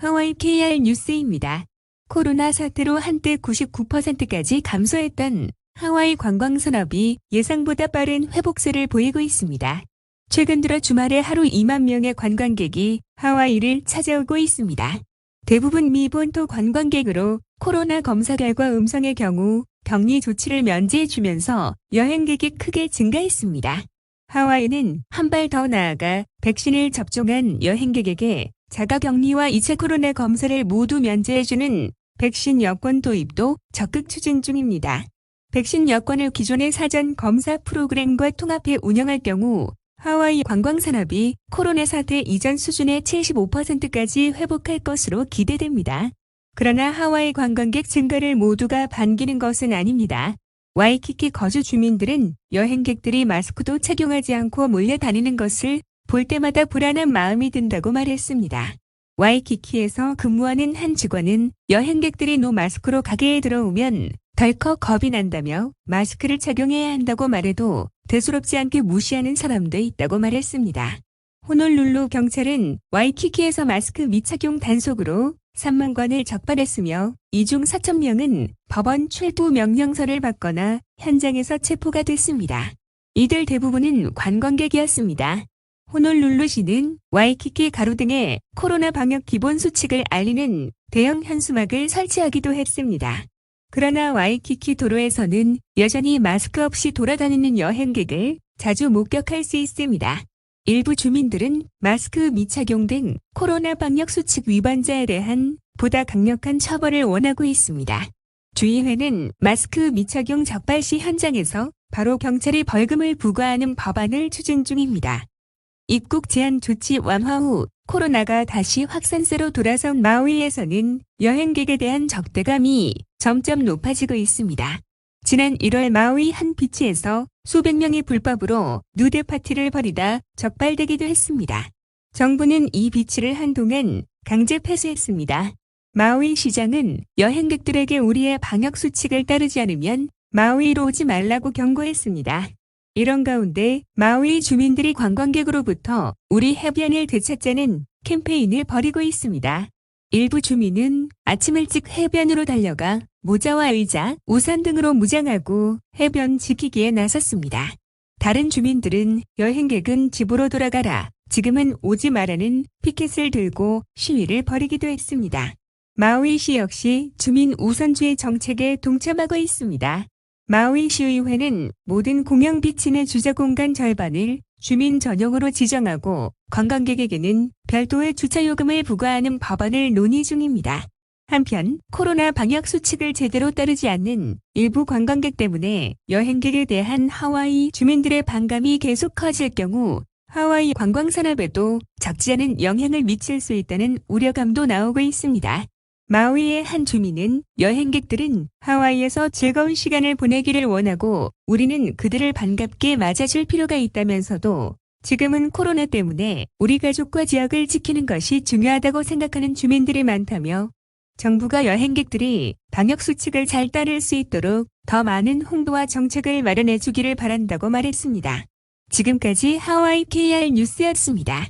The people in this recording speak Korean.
하와이 KR 뉴스입니다. 코로나 사태로 한때 99%까지 감소했던 하와이 관광산업이 예상보다 빠른 회복세를 보이고 있습니다. 최근 들어 주말에 하루 2만 명의 관광객이 하와이를 찾아오고 있습니다. 대부분 미본토 관광객으로 코로나 검사 결과 음성의 경우 격리 조치를 면제해주면서 여행객이 크게 증가했습니다. 하와이는 한 발 더 나아가 백신을 접종한 여행객에게 자가격리와 2차 코로나 검사를 모두 면제해주는 백신 여권 도입도 적극 추진 중입니다. 백신 여권을 기존의 사전 검사 프로그램과 통합해 운영할 경우 하와이 관광산업이 코로나 사태 이전 수준의 75%까지 회복할 것으로 기대됩니다. 그러나 하와이 관광객 증가를 모두가 반기는 것은 아닙니다. 와이키키 거주 주민들은 여행객들이 마스크도 착용하지 않고 몰려다니는 것을 볼 때마다 불안한 마음이 든다고 말했습니다. 와이키키에서 근무하는 한 직원은 여행객들이 노 마스크로 가게에 들어오면 덜컥 겁이 난다며 마스크를 착용해야 한다고 말해도 대수롭지 않게 무시하는 사람도 있다고 말했습니다. 호놀룰루 경찰은 와이키키에서 마스크 미착용 단속으로 3만 건을 적발했으며 이중 4천 명은 법원 출두 명령서를 받거나 현장에서 체포가 됐습니다. 이들 대부분은 관광객이었습니다. 호놀룰루시는 와이키키 가로등에 코로나 방역 기본 수칙을 알리는 대형 현수막을 설치하기도 했습니다. 그러나 와이키키 도로에서는 여전히 마스크 없이 돌아다니는 여행객을 자주 목격할 수 있습니다. 일부 주민들은 마스크 미착용 등 코로나 방역 수칙 위반자에 대한 보다 강력한 처벌을 원하고 있습니다. 주의회는 마스크 미착용 적발 시 현장에서 바로 경찰이 벌금을 부과하는 법안을 추진 중입니다. 입국 제한 조치 완화 후 코로나가 다시 확산세로 돌아선 마우이에서는 여행객에 대한 적대감이 점점 높아지고 있습니다. 지난 1월 마우이 한 비치에서 수백 명이 불법으로 누드 파티를 벌이다 적발되기도 했습니다. 정부는 이 비치를 한동안 강제 폐쇄했습니다. 마우이 시장은 여행객들에게 우리의 방역 수칙을 따르지 않으면 마우이로 오지 말라고 경고했습니다. 이런 가운데 마우이 주민들이 관광객으로부터 우리 해변을 되찾자는 캠페인을 벌이고 있습니다. 일부 주민은 아침 일찍 해변으로 달려가 모자와 의자, 우산 등으로 무장하고 해변 지키기에 나섰습니다. 다른 주민들은 여행객은 집으로 돌아가라, 지금은 오지 말라는 피켓을 들고 시위를 벌이기도 했습니다. 마우이시 역시 주민 우선주의 정책에 동참하고 있습니다. 마우이 시의회는 모든 공영 비치내 주차 공간 절반을 주민 전용으로 지정하고 관광객에게는 별도의 주차 요금을 부과하는 법안을 논의 중입니다. 한편 코로나 방역 수칙을 제대로 따르지 않는 일부 관광객 때문에 여행객에 대한 하와이 주민들의 반감이 계속 커질 경우 하와이 관광산업에도 적지 않은 영향을 미칠 수 있다는 우려감도 나오고 있습니다. 마우이의 한 주민은 여행객들은 하와이에서 즐거운 시간을 보내기를 원하고 우리는 그들을 반갑게 맞아줄 필요가 있다면서도 지금은 코로나 때문에 우리 가족과 지역을 지키는 것이 중요하다고 생각하는 주민들이 많다며 정부가 여행객들이 방역수칙을 잘 따를 수 있도록 더 많은 홍보와 정책을 마련해 주기를 바란다고 말했습니다. 지금까지 하와이 KR 뉴스였습니다.